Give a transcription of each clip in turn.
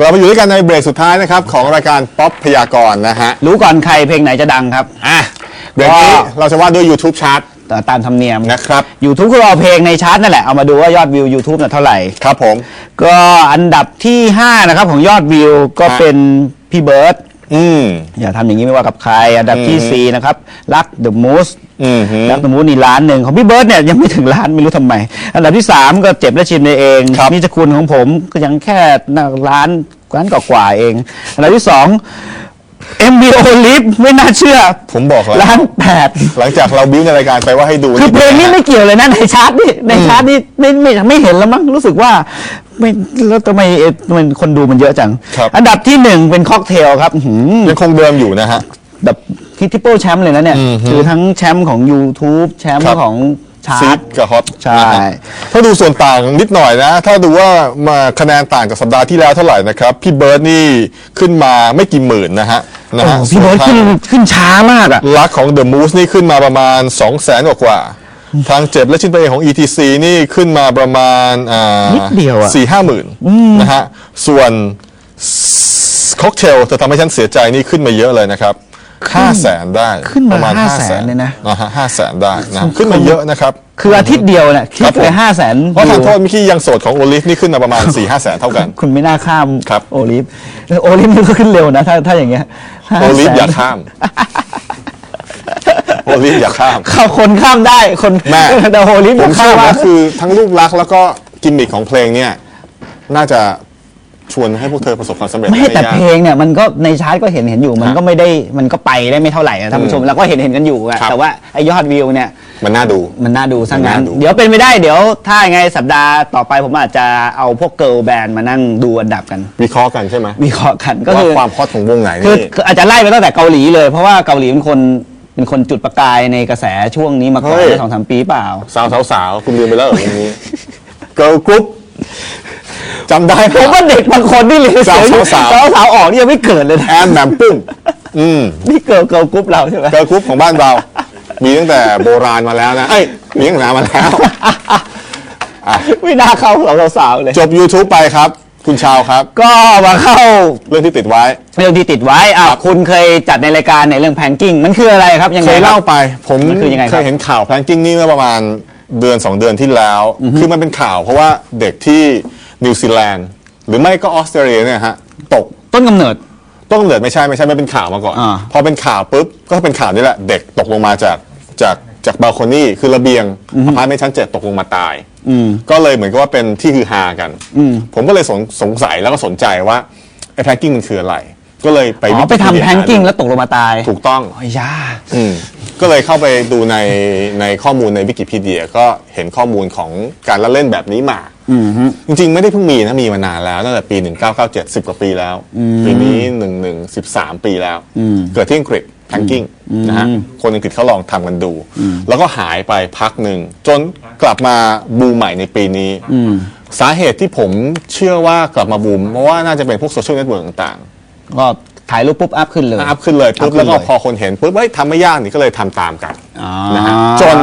กลับมาอยู่ด้วยกันในเบรกสุดท้ายนะครับของรายการป๊อปพยากรณ์นะฮะรู้ก่อนใครเพลงไหนจะดังครับ อะเบรกนี้ก็เราจะว่าด้วย YouTube Chart แต่ตามธรรมเนียมนะครับ YouTube ก็รอเพลงในชาร์ตนั่นแหละ เอามาดูว่ายอดวิว YouTube น่ะเท่าไหร่ ครับผม ก็อันดับที่ 5 นะครับของยอดวิวก็ฮะเป็นพี่เบิร์ด อืม อย่าทำอย่างนี้ไม่ว่ากับใคร อันดับที่อืม4นะครับรักเดอะมูสอืมฮึ รักเดอะมูสนี่ล้านหนึ่งของพี่เบิร์ดเนี่ยยังไม่ถึงล้านไม่รู้ทำไม อันดับที่3ก็เจ็บและชิมในเองครับนิจคุณของผมก็ยังแค่ล้านล้านกว่าๆเอง อันดับที่2 MBO Live ไม่น่าเชื่อผมบอกแล้ว ล้านแปด หลังจากเราบิ้วในรายการไปว่าให้ดูคือเพลงนี้ไม่เกี่ยวเลยนะในชาร์ตนี่ในชาร์ตนี่ไม่ไม่ไม่เห็นแล้วมั้งรู้สึกว่า ไม่แล้วทำไมเอ่อทำไมคนดูมันเยอะจัง ครับ อันดับที่หนึ่งเป็นค็อกเทลครับอื้อหือยังคงเดิมอยู่นะฮะ แบบทิทิปเปิลแชมป์เลยนะเนี่ยอืมฮึคือทั้งแชมป์ของ YouTube แชมป์ครับ ของชาซีร์ต ดกับฮอตใช่ นะฮะถ้าดูส่วนต่างนิดหน่อยนะ ถ้าดูว่ามาคะแนนต่างจากสัปดาห์ที่แล้วเท่าไหร่นะครับ พี่เบิร์ดนี่ขึ้นมาไม่กี่หมื่นนะฮะนะฮะโอ้พี่เบิร์ดส่ขึ้วนทางขึ้นช้ามากอะ ลักของ The Moose นี่ขึ้นมาประมาณ 2 0 0แสนกว่ากว่า ทางเจ็บและชิ้นไปเองของ ETC นี่ขึ้นมาประมาณอ่านิดเดียวอะสี่ห้าหมื่นนะฮะ ส่วนค็อกเทลจะทำให้ฉันเสียใจนี่ขึ้นมาเยอะเลยนะครับห้าแสนได้ขึ้นมาประมาณห้า500,000แสนเลยนะนะฮะห้าแสนได้นะขึ้นมาเยอะนะครับ คืออาทิตย์เดียวเนี่ยคิดครับผมไปห้าแสนเพราะทางโทษเมื่อกี้ยังโสดของโอลิฟนี่ขึ้นมาประมาณ4 5แสนเท่ากัน คุณไม่น่าข้ามครับโอลิฟโอลิฟนี่ก็ขึ้นเร็วนะถ้าถ้าอย่างเงี้ยโอลิฟ500,000อย่าข้าม โอลิฟอย่าข้าม เขาคนข้ามได้คนแม่ แต่โอลิฟผมข้าเชื่มอว่าว่าคือทั้งรูปลักษณ์แล้วก็กิมมิคของเพลงเนี่ย น่าจะชวนให้พวกเธอประสบความสำเร็จไม่แต่ด้ยาก เพลงเนี่ยมันก็ในชาร์ตก็เห็นเห็นอยู่ มันก็ไม่ได้มันก็ไปได้ไม่เท่าไหร่นะท่านผู้ชมเราก็เห็นเห็นกันอยู่อะครับ แต่ว่าไอยอดวิวเนี่ย มันน่าดู มันน่าดูซะงั้น มันน่าดู เดี๋ยวเป็นไม่ได้เดี๋ยวถ้ายังไงสัปดาห์ต่อไปผมอาจจะเอาพวกเกิร์ลแบนด์มานั่งดูอันดับกันวิเคราะห์กันใช่ไหมวิเคราะห์กันก็ว่าคือความฮอตของวงไหนคือนี่ คืออาจจะไล่ไปตั้งแต่เกาหลีเลยเพราะว่าเกาหลีเป็นคน เป็นคนจุดประกายในกระแสช่วงนี้มาก่อนเฮ้ย ได้สองสามปีเปล่า สาวสาวสาวคุณลืมไปแล้วเหรอวงนี้ เกิร์ลกรุ๊ปจำได้ไหผมว่าเด็กบางคนที่เรียนเสียงอยู่สาวๆสาวสาวๆออกนี่ยังไม่เกิดเลยนะแอนแหมมปุ้มอืมนี่เกิร์ลเกิร์ลกรุ๊ปเราใช่ไหมเกิร์ลกรุ๊ปของบ้านเรา มีตั้งแต่โบราณมาแล้วนะเอ้ยมีตั้งแต่นานมาแล้ว ไม่น่าเข้าเราสาวๆเลย จบ YouTube ไปครับ คุณชาวครับ ก็มาเข้าเรื่องที่ติดไว้ เรื่องที่ติดไว้อะครับ คุณเคยจัดในรายการในเรื่องแพงกิ้ง มันคืออะไรครับยังไงเคยครัเล่าบไป ผมมันคือยังไงครับ เคยเห็นข่าวแพลงกิ้งนี่เมื่อประมาณเดือน 2 เดือนที่แล้ว คือมันเป็นข่าวเพราะว่าเด็กที่นิวซีแลนด์หรือไม่ก็ออสเตรเลียเนี่ยฮะตก ต้นกำเนิด ต้นกำเนิดไม่ใช่ไม่ใช่ไม่เป็นข่าวมาก่อน อ่า พอเป็นข่าวปุ๊บก็เป็นข่าวนี่แหละ เด็กตกลงมาจากจาก จากบาลคอนี่คือระเบียงอพาร์ตเมนต์ชั้นเจ็ดตกลงมาตายอืมก็เลยเหมือนกับว่าเป็นที่ฮือฮากันผมก็เลยสงสงสัยแล้วก็สนใจว่าไอ้แพลงกิ้งมันคืออะไร ก็เลยไปอ๋อไปทำแพงกิ้งแล้วตกลงมาตาย ถูกต้องโอ้ยยาอืมก็เลยเข้าไปดูในในข้อมูลในวิกิพีเดียก็เห็นข้อมูลของการละเล่นแบบนี้มา จริงๆ ไม่ได้เพิ่งมีนะมีมานานแล้วตั้งแต่ปี 1997 10 กว่าปีแล้ว ปีนี้ 11 13 ปีแล้วเกิดที่อังกฤษแพงกิ้งนะฮะคนอังกฤษเขาลองทำกันดู แล้วก็หายไปพักหนึ่ง จนกลับมาบูมใหม่ในปีนี้ สาเหตุที่ผมเชื่อว่ากลับมาบูม เพราะว่าน่าจะเป็นพวกโซเชียลเน็ตเวิร์กต่างก็ถ่ายรูปปุ๊บอัพขึ้นเลยๆอัพขึ้นเลยปุ๊บอัพขึ้แล้วนก็เลยพอคนเห็นปุ๊บเฮ้ยทำไม่ยากนี่ก็เลยทำตามกันอ๋อนะฮะจน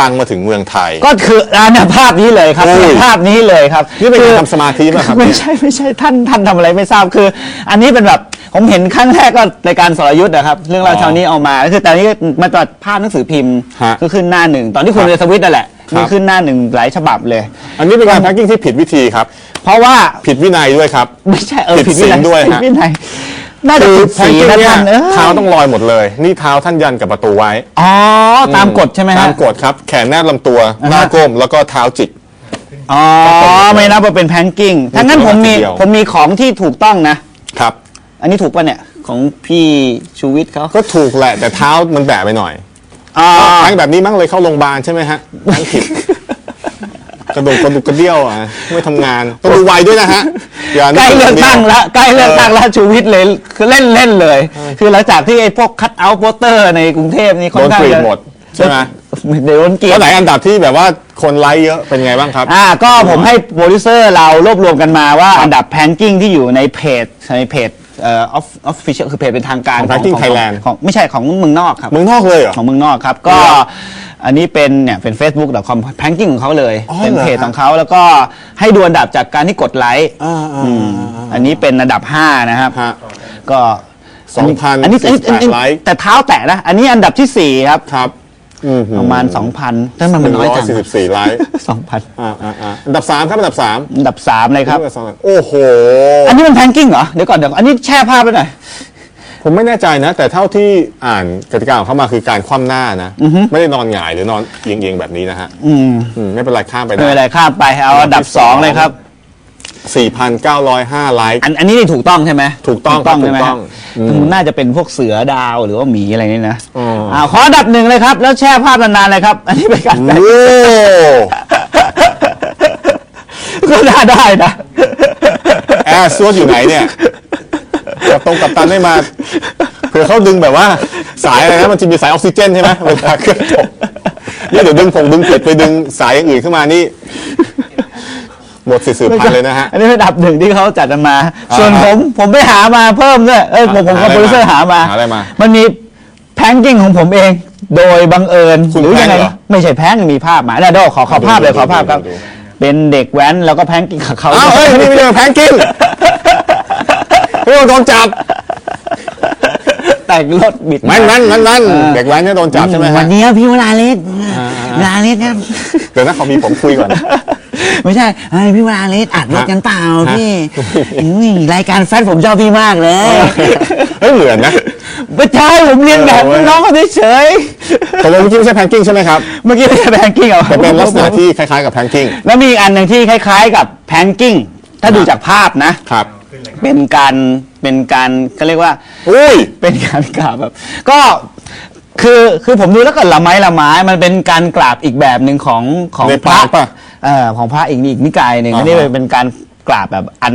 ดังมาถึงเมืองไทย ก็คืออันเนี้ยภาพนี้เลยครับโอ้ย ภาพนี้เลยครับนี่เป็นคืการอทำสมาธิป่ะครับ ไม่เนี่ยใช่ไม่ใช่ท่านท่านทำอะไรไม่ทราบคือ อันนี้เป็นแบบผมเห็นครั้งแรกก็รายการสรยุทธ์นะครับ เรื่องราวอ๋อเช้านี้เอามาก็คือแต่อันนี้มาตัดภาพหนังสือพิมพ์ฮะก็ขึ้นหน้าหนึ่ง ตอนที่คุณครับเรียนสวิตนั่นแหละครับ มีขึ้นหน้าหนึ่งหลายฉบับเลย อันนี้เป็นการแพ็กกิ้งที่ผิดวิธีครับ เพราะว่า ผิดวินัยด้วยครับ ไม่ใช่เออผิผิดดวินัยศีลด้วยผิดฮะวินัย น่าจะคือผิดแพ็กสีกิ้งนะเนี่ยท่านเออเท้าต้องลอยหมดเลย นี่เท้าท่านยันกับประตูไว้อ๋อตามกฎใช่ไหมฮะ ตามกฎครับ แขนแนบลำตัวหน้าก้มแล้วก็เท้าจิก อ๋อ ไม่นับว่าเป็นแพงกิ้งถ้างั้นผมมีทีเดียว ผมมีของที่ถูกต้องนะ ครับ อันนี้ถูกป่ะเนี่ย ของพี่ชูวิทย์เขาก็ถูกแหละแต่เท้ามันแบะไปหน่อยอ่า ทั้งแบบนี้มั้งเลยเข้าโรงพยาบาลใช่ไหมฮะทั้งผิด กระดูกกระดูกกระเดี่ยวอะไม่ทำงานต้องดูไวด้วยนะฮะอย่าใกล้เลือกตั้งแล้วใกล้เลือกตั้งแล้วชูวิทย์เลยคือเล่นเล่นเลย คือหลังจากที่ไอ้พวกคัตเอาท์โปสเตอร์ในกรุงเทพนี่ค่อโดนนข้างกรีดจะหมดใช่ไหมเดี๋ยวโดนเกลียแล้ดวไหนอันดับที่แบบว่าคนไลค์เยอะเป็นไงบ้างครับ อ่าก็ผมให้โปรดิวเซอร์เรารวบรวมกันมาว่าอันดับแพงกิ้งที่อยู่ในเพจในเพจ เอ่อออฟฟิเชียลคือเพจเป็นทางการของ Ranking Thailand ของไม่ใช่ของเมืองนอกครับ เมืองนอกเลยเหรอ ของเมืองนอกครับ ก็เหรออันนี้เป็นเนี่ยเป็น facebook.com แพงกิ้งของเขาเลย อ๋อเป็นเหรอเพจฮะของเขาแล้วก็ให้ดูอันดับจากการที่กดไลค์อ่าอ่าอืมอันนี้เป็นอันดับ 5 นะครับ ฮะ ก็2,000อันนี้อันนี้อันนี้ไลค์ แต่เท้าแตะนะ อันนี้อันดับที่ 4 ครับ ครับอืหือ ประมาณ 2,000แต่มันหมันนึ่งน้อยร้อยจังสี่สิบสี่ไลค์2,000อ่าอ่าอ่าอันดับสามครับอันดับสามอันดับ3เลยครับ โอ้โห อันนี้มันแพงกิ้งเหรอ เดี๋ยวก่อนเดี๋ยวก่อนอันนี้แช่ภาพไปหน่อย ผมไม่แน่ใจนะ แต่เท่าที่อ่านกติกาของเขามาคือการคว่ำหน้านะ ไม่ได้นอนหงายหรือนอนเอียงๆแบบนี้นะฮะอืมอืมไม่เป็นไรข้ามไปไม่เป็นได้ไรข้ามไปเอาอันดับ2เลยครับ 4,905ไลค์ อันอันนี้นี่ถูกต้องใช่ไหมถูกต้องครับใช่ไหมถูกต้องอืมมันน่าจะเป็นพวกเสือดาวหรือว่าหมีอะไรนี่นะอ๋ออ่อ่าขออันดับหนึ่งเลยครับ แล้วแช่ภาพนานๆเลยครับ อันนี้เป็นการโอ้ก็น่าได้นะ แอร์ซวดอยู่ไหนเนี่ยกับตรงกับตันไม่มาเผื่อเขาดึงแบบว่า สายอะไรนะมันจะมีสายออกซิเจนใช่ไหมเวลาเครื่องตกนี่เดี๋ยวดึงผงดึงผิดไปดึงสายอย่างอื่นขึ้นมานี่ หมดสิทธิ์สืบพันธุ์เลยนะฮะ อันนี้เป็นอันดับหนึ่งที่เขาจัดกันมาอ่าส่วนผมผมไปหามาเพิ่มด้วยเอ้ยผมผมหากับอะไรโปรดิวเซอร์มาหามา หาอะไรมา มันมีแพงกิ้งของผมเอง โดยบังเอิญคุณหรือยังไงแพงเหรอ ไม่ใช่แพงมีภาพมาแล้วเดี๋ยวขอขอภาพเลยดูขอภาพครับดูดูเป็นเด็กแว้นแล้วก็แพงกิ้งกับเขาอ้าวเฮ้ยนี่ไม่ใช่แพงกิ้งเฮ้ยโดนจับแต่งรถบิด มันมันมันมันเด็กแว้นเนี่ยโดนจับใช่ไหมวัฮะนนี้พี่วราเล็กวราเล็กครับ เดี๋ยวนะเขามีผมคุยก่อน ไม่ใช่ไอ้ยพี่วราเล็กอัดรถกันเปล่าพี่อุ้ยรายการแฟนผมชอบพี่มากเลย เฮ้ยเหมือนนะไม่ใช่ผมเรียนแบบเออเว้ยน้องเขาเฉยตกลงเมื่อกี้ไม่ใช่แพงกิ้งใช่ไหมครับๆเมื่อกี้ไม่ใช่แพงกิ้งเหรอแต่เป็นลักษณะที่คล้ายๆกับแพงกิ้ง แล้วมีอีกอันหนึ่งที่คล้าย ๆ กับแพงกิ้ง ถ้าดูจากภาพนะ ครับ เป็นการเป็นการเขาเรียกว่า อุ้ย เป็นการกราบแบบ ก็คือคือผมดูแล้วก็ละไม้ละไม้มันเป็นการกราบอีกแบบหนึ่งของของในพระปากปะ เอ่อของพระอีกอีกนิกายหนึ่งอ่าฮะ อันนี้เป็นการกราบแบบอัน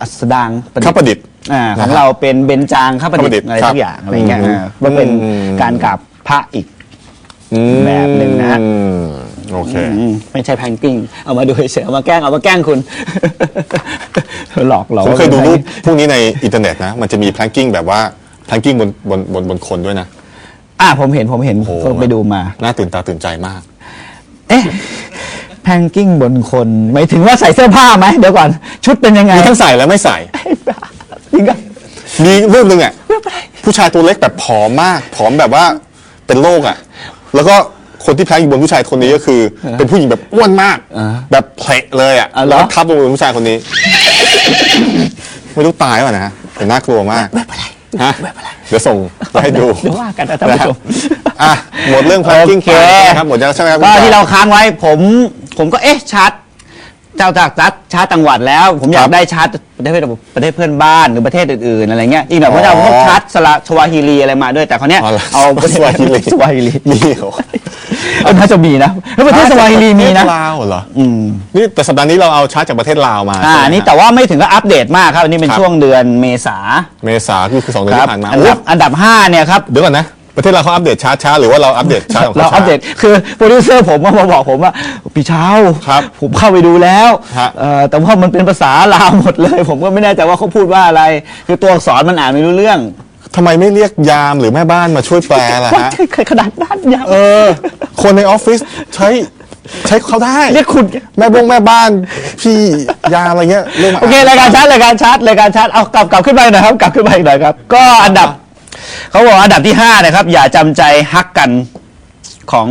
อัสดางประดิษฐ์ ข้าประดิษฐ์อ่าขนะองฮะเราเป็นเบญจางข้าประข้าประดิดิษษฐ์ฐ์อะไรครับสักอย่างอะไรเงี้ยอืมอ่ามันเป็นอืม การกราบพระอีกอืมแบบหนึ่งนะฮะ อืมโอเค อืมไม่ใช่แพงกิ้ง เอามาดูเฉยๆเอามาแกล้งเอามาแกล้งคุณ หลอกหลอกผมเคยดูว่ารูป็ปนพวกนี้ในอินเทอร์เน็ตนะ มันจะมีแพลงกิ้งแบบว่าแพลงกิ้งบนบนบนบนคนด้วยนะอ่าผมเห็นผมเห็นโอ้ก็ไปดูมา น่าตื่นตาตื่นใจมาก เอ๊ะ แพงกิ้งบนคนหมายถึงว่าใส่เสื้อผ้าไหมเดี๋ยวก่อน ชุดเป็นยังไงมีทั้งใส่และไม่ใส่จริงก็มีรูปหนึ่งอะผู้ชายตัวเล็กแบบผอมมาก ผอมแบบว่าเป็นโรคอะ แล้วก็คนที่แพลงอยู่บนผู้ชายคนนี้ก็คือ เป็นผู้หญิงแบบอ้วนมาก แบบเพลเลยอะอ่าเหรแล้อวทับลงบนผู้ชายคนนี้ ไม่รู้ตายป่ะนะฮะแต่น่ากลัวมากไม่เป็นไรฮะเดี๋ยวส่งไปให้ดูเดี๋ยวว่ากันนะท่านผู้ชมอะหมดเรื่องแพลงกิ้งโอเคไปนะครับหมดแล้วใช่ไหมครับก็ที่เราค้างไว้ผม ผมก็เอ๊ะชาร์ตเจ้าจากจัดชาร์ตจังหวัดแล้ว ผมอยากได้ชาร์ตประเทศประเทศเพื่อนบ้านหรือประเทศอื่นๆอะไรเงี้ยอีกหน่อยผมจะเอาพวกชาร์ตสละชวาฮิลีอะไรมาด้วยแต่คราวเนี้ยอ๋อเหรอเอาประเทศสวาฮิลี สวาฮิลีมีเหรอเออน่าจะมีนะแล้วประเทศสวาฮิลีมีนะประเทศลาวเหรออืมนี่แต่สัปดาห์นี้เราเอาชาร์ตจากประเทศลาวมาอ่าใช่ไหม นี่แต่ว่าไม่ถึงกับอัปเดตมากครับอันนี้เป็นครับ ช่วงเดือนเมษาเมษาคือคือสองเดือนครับที่ผ่านมาอันดับอันดับห้าเนี่ยครับ เดี๋ยวก่อนนะ ประเทศเราเขาอัปเดตชาร์ตช้าหรือว่าเราอัปเดตชาร์ตของเราเขาช้าอัปเดต คือโปรดิวเซอร์ผมมาบอกผมว่าพี่เช้าครับผมเข้าไปดูแล้วฮะเอ่อแต่ว่ามันเป็นภาษาลาวหมดเลย ผมก็ไม่แน่ใจว่าเขาพูดว่าอะไร คือตัวอักษรมันอ่านไม่รู้เรื่องทำไมไม่เรียกยามหรือแม่บ้านมาช่วยแปลล่ะว่าฮะใช่ขนาดนั้นยังเออ คนในออฟฟิศใช้ใช้เขาได้เรียกคุณแม่บงแม่บ้านพี่ยามอะไรเงี้ยเรื่องมาโอเครายการชาร์ตรายการชาร์ตรายการชาร์ตเอากลับกลับขึ้นไปหน่อยครับ กลับขึ้นไปอีกหน่อยครับ ก็อันดับ เขาบอกอันดับที่ห้านะครับ อย่าจำใจฮักกันของ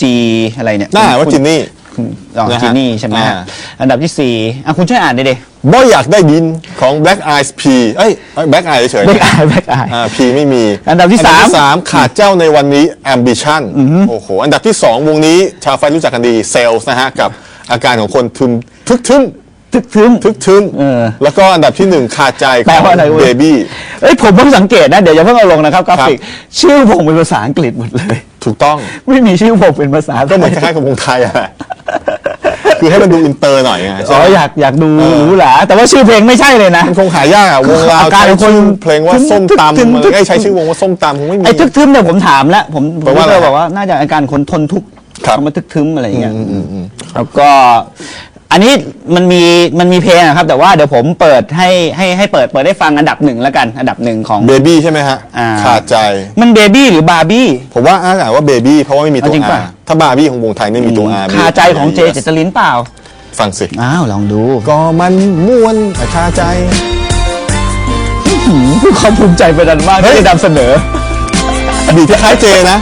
จีอะไรเนี่ยน่าว่าจินนี่อ๋อนะฮะจีนี่ใช่ไหมฮะอ่า อันดับที่สี่อะคุณช่วยอ่านดิดิบ่อยากได้ดินของ Black Eyes P เอ้ย Black Eyes เฉยๆ แบกอายแบกอาย อ่า P ไม่มีอันดับที่สาม สามขาดเจ้าในวันนี้ Ambition โอ้โห อันดับที่สองวงนี้ชาวไฟรู้จักกันดี Sales นะฮะ กับอาการของคนทึมทึกทึม ทึกทึมทึกทึมเออ แล้วก็อันดับที่หนึ่งขาดใจขแปลองว่าอะไรเว้ยเบบี้เอ้ยผมเพิ่งสังเกตนะ เดี๋ยวอย่าเพิ่งเอาลงนะครับกราฟิก ชื่อวงเป็นภาษาอังกฤษหมดเลย ถูกต้องไม่มีชื่อวงเป็นภาษาก็เหมือนคล้ายๆกับวงไทยอะคือให้มันดูอินเตอร์หน่อยไงใช่อ๋ไหอมอยากอยากดูหรูหราแต่ว่าชื่อเพลงไม่ใช่เลยนะ มันคงหายากอะวงเราอาการใช้ของคนชื่อเพลงว่าส้มตำทึมอะไรทึมไอ้ใช้ชื่อวงว่าส้มตำคงไม่มี ไอ้ทึกทึมเนี่ยผมถามแล้ว ผมแปลว่าผมอะไรก็บอกว่าน่าจะอาการคนทนทุกข์ครับ คำว่าทึกทึมอะไรอย่างเงี้ยแล้วก็ อันนี้มันมีมันมีเพลงนะครับ แต่ว่าเดี๋ยวผมเปิดให้ให้ให้เปิดเปิดได้ฟังอันดับหนึ่งแล้วกัน อันดับหนึ่งของ เบบี้ใช่ไหมฮะอ่า ขาดใจ มันเบบี้หรือบาร์บี้ ผมว่าอ่านว่าเบบี้เพราะว่าไม่มีตัวเอาจริงอาป่ะ ถ้าบาร์บี้ของวงไทยไม่มีตัวอาคาใจของเจเจตลินเปล่า ฟังสิ อ้าว ลองดูก็มันม่วนแต่คาใจ ความภูมิใจเป็นอันมากเฮ้ยที่ได้นำเสนอบีทคล้ายๆเจนะ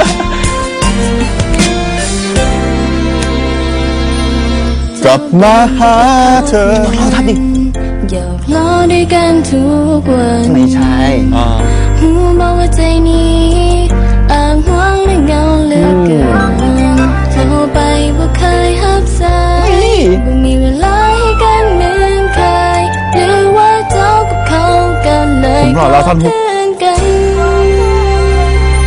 กลับมาหาเธอเอาทับดิหยอกล้อด้วยกันทุกวันไม่ใช่อ่าหูบอกว่าใจนี้อ่างหวงและเงาเหลือเกินโทรไปว่าเคยหับสายว่ามีเวลาให้กันเหมือนเคยหรือว่าเจ้ากับเขากันเลยผมรอรอท่อนฮุกเพื่อนกัน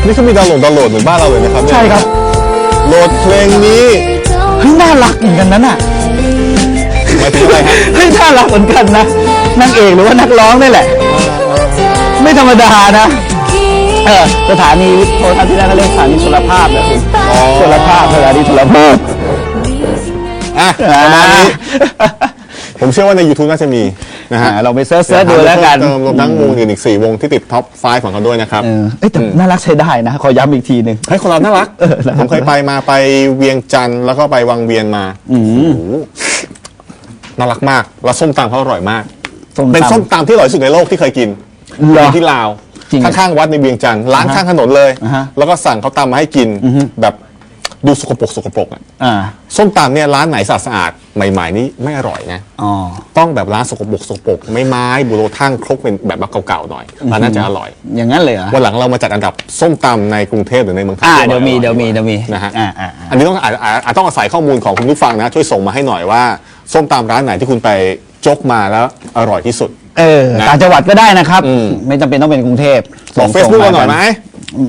นี่เขามีดาวน์โหลดดาวน์โหลดเหมือนบ้านเราเลยนะครับเนี่ยใช่ครับ โหลดเพลงนี้ เฮ้ยน่ารักเหมือนกันนั้นอะ หมายถึงอะไรฮะเฮ้ยน่ารักเหมือนกันนะนางเอกหรือว่านักร้องนี่แหละ ไม่ธรรมดานะเออสถานีโทรทัศน์ที่นั่นเขาเรียกสถานีโทรภาพนะคุณโทรภาพสถานีโทรภาพอะประมาณนี้ ผมเชื่อว่าใน YouTube น่าจะมี นะฮะอ่าเราไปเซิร์ชเซิร์ชดูแล้วกัน เติมรวมทั้งวงอื่นอีก4วงที่ติดท็อป5ของเขาด้วยนะครับ เออเอ้ยแต่น่ารักใช้ได้นะ ขอย้ำอีกทีหนึ่ง เฮ้ยคนเราน่ารักเออน่ารักผมเคยไปมาไปเวียงจันทร์แล้วก็ไปวังเวียนมาโอ้โหน่ารักมาก แล้วส้มตำเขาอร่อยมากเป็นส้มตำที่อร่อยที่สุดในโลกที่เคยกินเหรออยู่ที่ลาวจริงเหรอข้างๆวัดในเวียงจันทร์ร้านข้างถนนเลย อ่าฮะแล้วก็สั่งเขาตำมาให้กิน แบบ ดูสกปรกสกปรกอะอ่าส้มตำเนี่ยร้านไหนสะอาดสะอาดๆใหม่ๆนี่ไม่อร่อยนะ อ๋อ ต้องแบบร้านสกปรกสกปรกไม่ไม้บุโรทั่งครกเป็นแบบว่าเก่าๆหน่อยร้านน่าจะอร่อยอย่างนั้นเลยเหรอวันหลังเรามาจัดอันดับส้มตำในกรุงเทพหรือในเมืองไทยอ่าที่เดี๋ยวมีอร่อเดี๋ยวมีเดี๋ยวมีนะฮะอ่าอ่าอ่าอันนี้ต้องอาจอาจอาจต้องอาศัยข้อมูลของคุณผู้ฟังนะช่วยส่งมาให้หน่อยว่า ส้มตำร้านไหนที่คุณไปจกมาแล้วอร่อยที่สุด เออนะต่างจังหวัดก็ได้นะครับอืมไม่จำเป็นต้องเป็นกรุงเทพบอก Facebook เราหน่อยไหม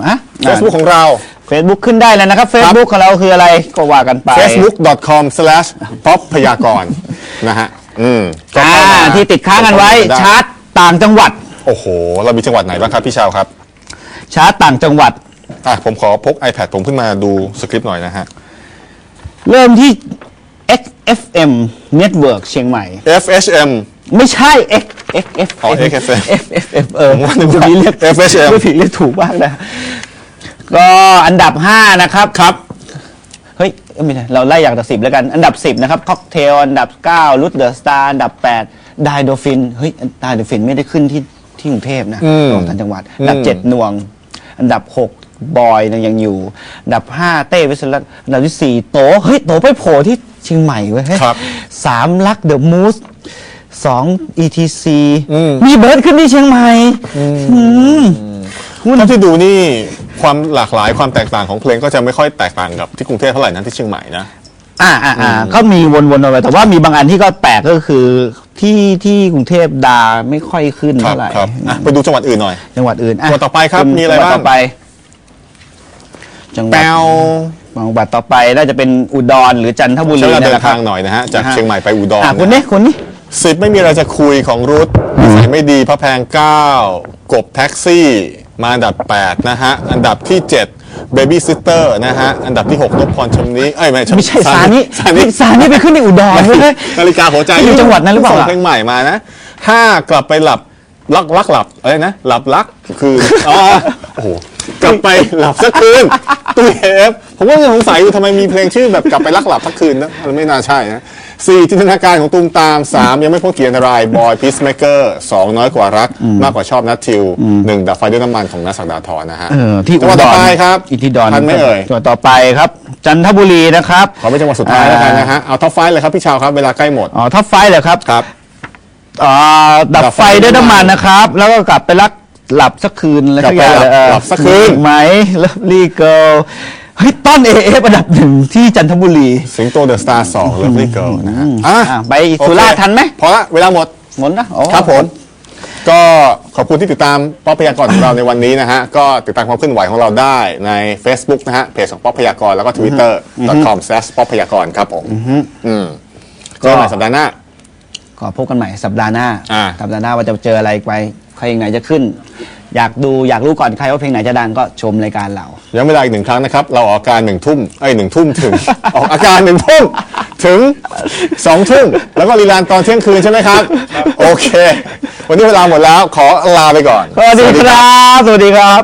อะ Facebook ของเรา เฟซบุ๊กขึ้นได้แล้วนะครับ Facebook ของเราคืออะไรก็ว่ากันไป facebook.com/pop พยากรณ์นะฮะอืมก็อ่าเข้ามาที่ติดค้างกันไว้ด้ชาร์ตต่างจังหวัด โอ้โห เรามีจังหวัดไหนบ้างครับพี่ชาวครับชาร์ตต่างจังหวัด อะผมขอพก iPad ผมขึ้นมาดูสคริปต์หน่อยนะฮะ เริ่มที่ XFM Network เชียงใหม่ FHM ไม่ใช่ X X F อ๋อ XFM FFM เออผมว่านึกว่าจะมีเรียก FHM เรียกผิดเรียกถูกบ้างนะ ก็อันดับ5นะครับครับ เฮ้ยเอ้ยไม่ใช่เราไล่อย่างอันดับ10แล้วกัน อันดับ10นะครับค็อกเทลอันดับ9รุดเดอะสตาร์อันดับ8ไดโดฟินเฮ้ยไดโดฟินไม่ได้ขึ้นที่ที่กรุงเทพนะของต่างจังหวัด อันดับ7หน่วง อันดับ6บอยนะยังอยู่ อันดับ5เต้วิศรัตน์อันดับที่4โตเฮ้ยโตไปโผล่ที่เชียงใหม่เว้ยเฮ้ย ครับ สามลักเดอะมูสสอง ETC อืม มีเบิร์ดขึ้นที่เชียงใหม่อืม เท่าที่ดูนี่ความหลากหลายความแตกต่างของเพลงก็จะไม่ค่อยแตกต่างกับที่กรุงเทพเท่าไหร่นะที่เชียงใหม่นะ อ่าอ่าอ่าก็มีวนๆเอาไปแต่ว่ามีบางอันที่ก็แปลกก็คือที่ที่กรุงเทพดาไม่ค่อยขึ้นครับเท่าไหร่ครับอะไปดูจังหวัดอื่นหน่อย จังหวัดอื่นจังหวัดต่อไปครับณมีอะไรจังหวัดบ้าง ต่อไป จังหวัแปดวจังหวัดต่อไปน่าจะเป็นอุดรหรือจันทบุใช้รีเวลานั่เดินแหนละครัทาบงหน่อยนะฮะจากนะฮะเชียงใหม่ไปอุดรอะคนนี้คนนี้สิบไม่มีอะไรจะคุยของรุทนิสัยไม่ดีพระแพงเก้ากบแท็กซี่ มาอันดับ 8 นะฮะ อันดับที่ 7 Baby Sister นะฮะ อันดับที่ 6นพพรชมนี้เอ้ยไม่ไม่ใช่สานิสานิสานิไปขึ้นในอุดรเว้ยนาฬิกาหัวใจอยู่จังหวัดนั้นหรือเปล่าส่งล่ะเพลงใหม่มานะห้ากลับไปหลับลักลักหลับอะไรนะ หลับลักคืออ๋อโอ้โห กลับไปหลับสักคืนตู้เอฟผมก็ยังสงสัยอยู่ทำไมมีเพลงชื่อแบบกลับไปลักหลับสักคืนนะมันไม่น่าใช่นะสี่จินตนาการของตูมตามสามยังไม่พ้นเกียรติอันตรายบอยพีซเมเกอร์สองน้อยกว่ารัก มากกว่าชอบนัททิวหนึ่งดับไฟด้วยน้ำมันของนัทสักดาทรนะฮะเออที่จังหวัดต่อไปครับอีกที่ดอนทันไหมเอ่ย จังหวัดต่อไปครับ จันทบุรีนะครับขอเป็นจังหวัดสุดท้ายแล้วกันนะฮะ เอาท็อปไฟว์เลยครับพี่ชาวครับ เวลาใกล้หมด อ๋อท็อปไฟว์เลยครับครับ อ่าดับดับไฟไฟด้วยน้ำมันนะครับ แล้วก็กลับไปรัก หลับสักคืนอะไรสักอย่างกลับไปหลับเออหลับสักคืน ไหมเลิฟลี่เกิลเฮ้ยต้นเอฟอันดับหนึ่งที่จันทบุรี สิงโตเดอะสตาร์สองเลิฟลี่เกิลนะฮะอะอะไปสุราษฎร์ทันไหม พอละเวลาหมด หมดนะอ๋อ ครับผม ก็ขอบคุณที่ติดตามป๊อปพยากรของเราในวันนี้นะฮะ ก็ติดตามความเคลื่อนไหวของเราได้ใน Facebook นะฮะ เพจของป๊อปพยากรแล้วก็ twitter com slash ป๊อปพยากรครับผมอืมเจอกันใหม่สัปดาห์หน้า ก็พบกันใหม่สัปดาห์หน้า อ่า สัปดาห์หน้าว่าจะเจออะไรไป ใครยังไงจะขึ้น อยากดูอยากรู้ก่อนใครว่าเพลงไหนจะดังก็ชมรายการเรา ย้ำเวลาอีกหนึ่งครั้งนะครับ เราออกอาการหนึ่งทุ่มเอ้ยหนึ่งทุ่มถึง ออกอาการหนึ่งทุ่มถึงสองทุ่มแล้วก็รีลันตอนเที่ยงคืนใช่ไหมครับ โอเค วันนี้เวลาหมดแล้วขอลาไปก่อน สวัสดีครับ สวัสดีครับ